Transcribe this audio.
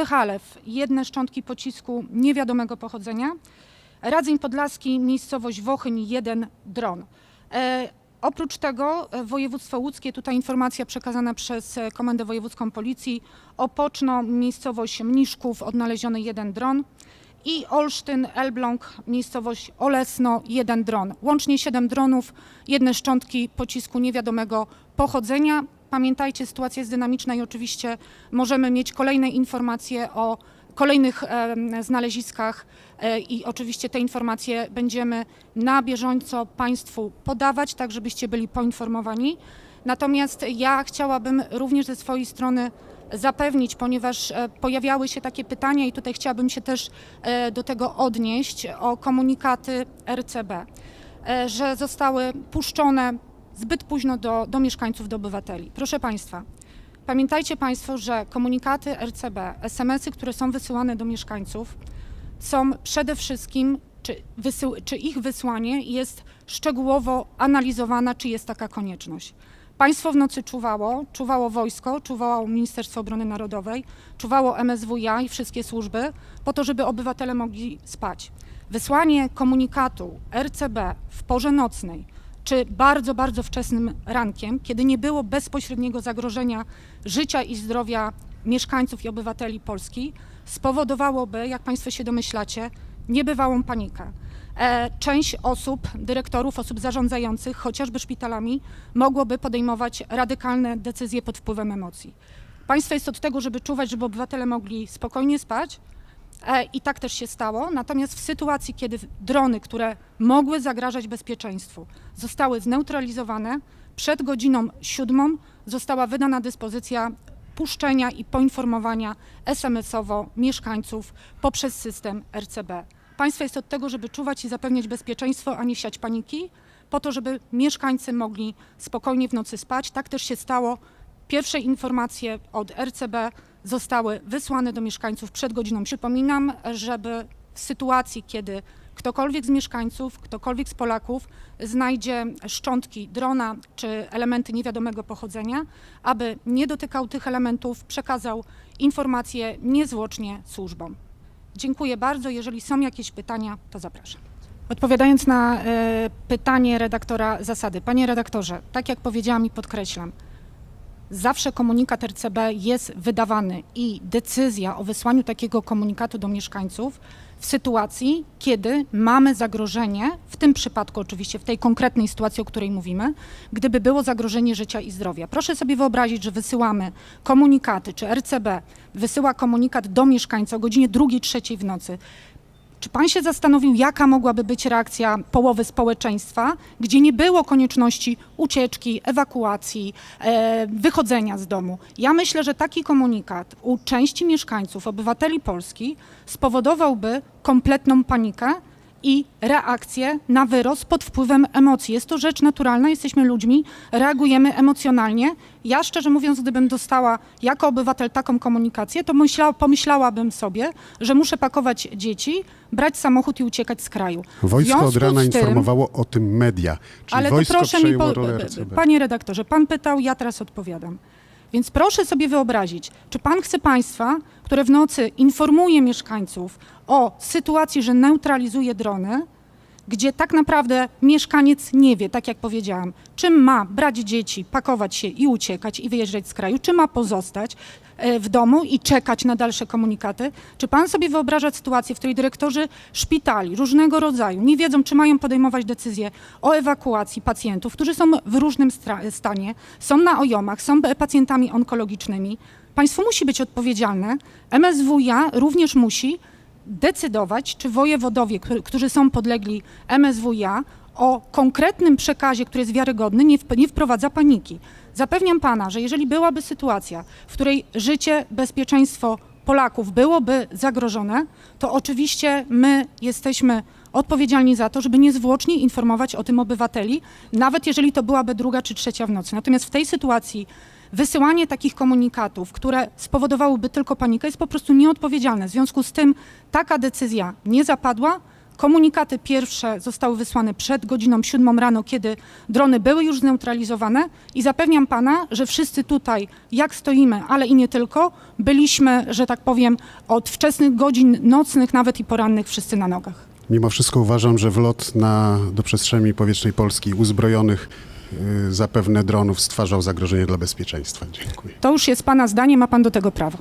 Wychalew, jedne szczątki pocisku niewiadomego pochodzenia. Radzeń Podlaski, miejscowość Wochyń, jeden dron. E, oprócz tego e, województwo łódzkie, tutaj informacja przekazana przez e, Komendę Wojewódzką Policji, Opoczno, miejscowość Mniszków, odnaleziony jeden dron i Olsztyn, Elbląg, miejscowość Olesno, jeden dron. Łącznie siedem dronów, jedne szczątki pocisku niewiadomego pochodzenia. Pamiętajcie, sytuacja jest dynamiczna i oczywiście możemy mieć kolejne informacje o kolejnych znaleziskach e, i oczywiście te informacje będziemy na bieżąco Państwu podawać, tak żebyście byli poinformowani. Natomiast ja chciałabym również ze swojej strony zapewnić, ponieważ e, pojawiały się takie pytania i tutaj chciałabym się też e, do tego odnieść, o komunikaty RCB, że zostały puszczone zbyt późno do, do mieszkańców, do obywateli. Proszę Państwa, pamiętajcie Państwo, że komunikaty RCB, SMS-y, które są wysyłane do mieszkańców, są przede wszystkim, czy, czy ich wysłanie jest szczegółowo analizowana, czy jest taka konieczność. Państwo w nocy czuwało, czuwało wojsko, czuwało Ministerstwo Obrony Narodowej, czuwało MSWiA i wszystkie służby po to, żeby obywatele mogli spać. Wysłanie komunikatu RCB w porze nocnej czy bardzo, bardzo wczesnym rankiem, kiedy nie było bezpośredniego zagrożenia życia i zdrowia mieszkańców i obywateli Polski, spowodowałoby, jak Państwo się domyślacie, niebywałą panikę. E, Część osób, dyrektorów, osób zarządzających, chociażby szpitalami, mogłoby podejmować radykalne decyzje pod wpływem emocji. Państwo jest od tego, żeby czuwać, żeby obywatele mogli spokojnie spać, I tak też się stało. Natomiast w sytuacji, kiedy drony, które mogły zagrażać bezpieczeństwu, zostały zneutralizowane, przed godziną siódmą została wydana dyspozycja puszczenia i poinformowania SMS-owo mieszkańców poprzez system RCB. Państwo jest od tego, żeby czuwać i zapewniać bezpieczeństwo, a nie siać paniki, po to, żeby mieszkańcy mogli spokojnie w nocy spać. Tak też się stało. Pierwsze informacje od RCB zostały wysłane do mieszkańców przed godziną. Przypominam, żeby w sytuacji, kiedy ktokolwiek z mieszkańców, ktokolwiek z Polaków znajdzie szczątki drona czy elementy niewiadomego pochodzenia, aby nie dotykał tych elementów, przekazał informacje niezwłocznie służbom. Dziękuję bardzo. Jeżeli są jakieś pytania, to zapraszam. Odpowiadając na e, pytanie redaktora zasady. Panie redaktorze, tak jak powiedziałam i podkreślam, zawsze komunikat RCB jest wydawany i decyzja o wysłaniu takiego komunikatu do mieszkańców w sytuacji, kiedy mamy zagrożenie, w tym przypadku oczywiście, w tej konkretnej sytuacji, o której mówimy, gdyby było zagrożenie życia i zdrowia. Proszę sobie wyobrazić, że wysyłamy komunikaty, czy RCB wysyła komunikat do mieszkańca o godzinie drugiej, trzeciej w nocy. Czy pan się zastanowił, jaka mogłaby być reakcja połowy społeczeństwa, gdzie nie było konieczności ucieczki, ewakuacji, e, wychodzenia z domu? Ja myślę, że taki komunikat u części mieszkańców, obywateli Polski spowodowałby kompletną panikę i reakcję na wyrost pod wpływem emocji. Jest to rzecz naturalna, jesteśmy ludźmi, reagujemy emocjonalnie. Ja szczerze mówiąc, gdybym dostała jako obywatel taką komunikację, to myśla, pomyślałabym sobie, że muszę pakować dzieci, brać samochód i uciekać z kraju. Wojsko od rana tym- informowało o tym media, czyli ale to wojsko proszę mi, po, panie redaktorze, pan pytał, ja teraz odpowiadam. Więc proszę sobie wyobrazić, czy pan chce państwa, które w nocy informuje mieszkańców o sytuacji, że neutralizuje drony, gdzie tak naprawdę mieszkaniec nie wie, tak jak powiedziałam, czym ma brać dzieci, pakować się i uciekać i wyjeżdżać z kraju, czy ma pozostać e, w domu i czekać na dalsze komunikaty. Czy pan sobie wyobraża sytuację, w której dyrektorzy szpitali różnego rodzaju nie wiedzą, czy mają podejmować decyzje o ewakuacji pacjentów, którzy są w różnym stanie, są na ojomach, są pacjentami onkologicznymi. Państwo musi być odpowiedzialne. MSWiA również musi decydować, czy wojewodowie, którzy- są podlegli MSWiA, o konkretnym przekazie, który jest wiarygodny, nie, nie wprowadza paniki. Zapewniam pana, że jeżeli byłaby sytuacja, w której życie, bezpieczeństwo Polaków byłoby zagrożone, to oczywiście my jesteśmy odpowiedzialni za to, żeby niezwłocznie informować o tym obywateli, nawet jeżeli to byłaby druga czy trzecia w nocy. Natomiast w tej sytuacji wysyłanie takich komunikatów, które spowodowałyby tylko panikę, jest po prostu nieodpowiedzialne. W związku z tym taka decyzja nie zapadła. Komunikaty pierwsze zostały wysłane przed godziną 7 rano, kiedy drony były już zneutralizowane i zapewniam pana, że wszyscy tutaj, jak stoimy, ale i nie tylko, byliśmy, że tak powiem, od wczesnych godzin nocnych, nawet i porannych, wszyscy na nogach. Mimo wszystko uważam, że wlot na, do przestrzeni powietrznej Polski uzbrojonych zapewne dronów stwarzał zagrożenie dla bezpieczeństwa. Dziękuję. To już jest pana zdanie, ma pan do tego prawo.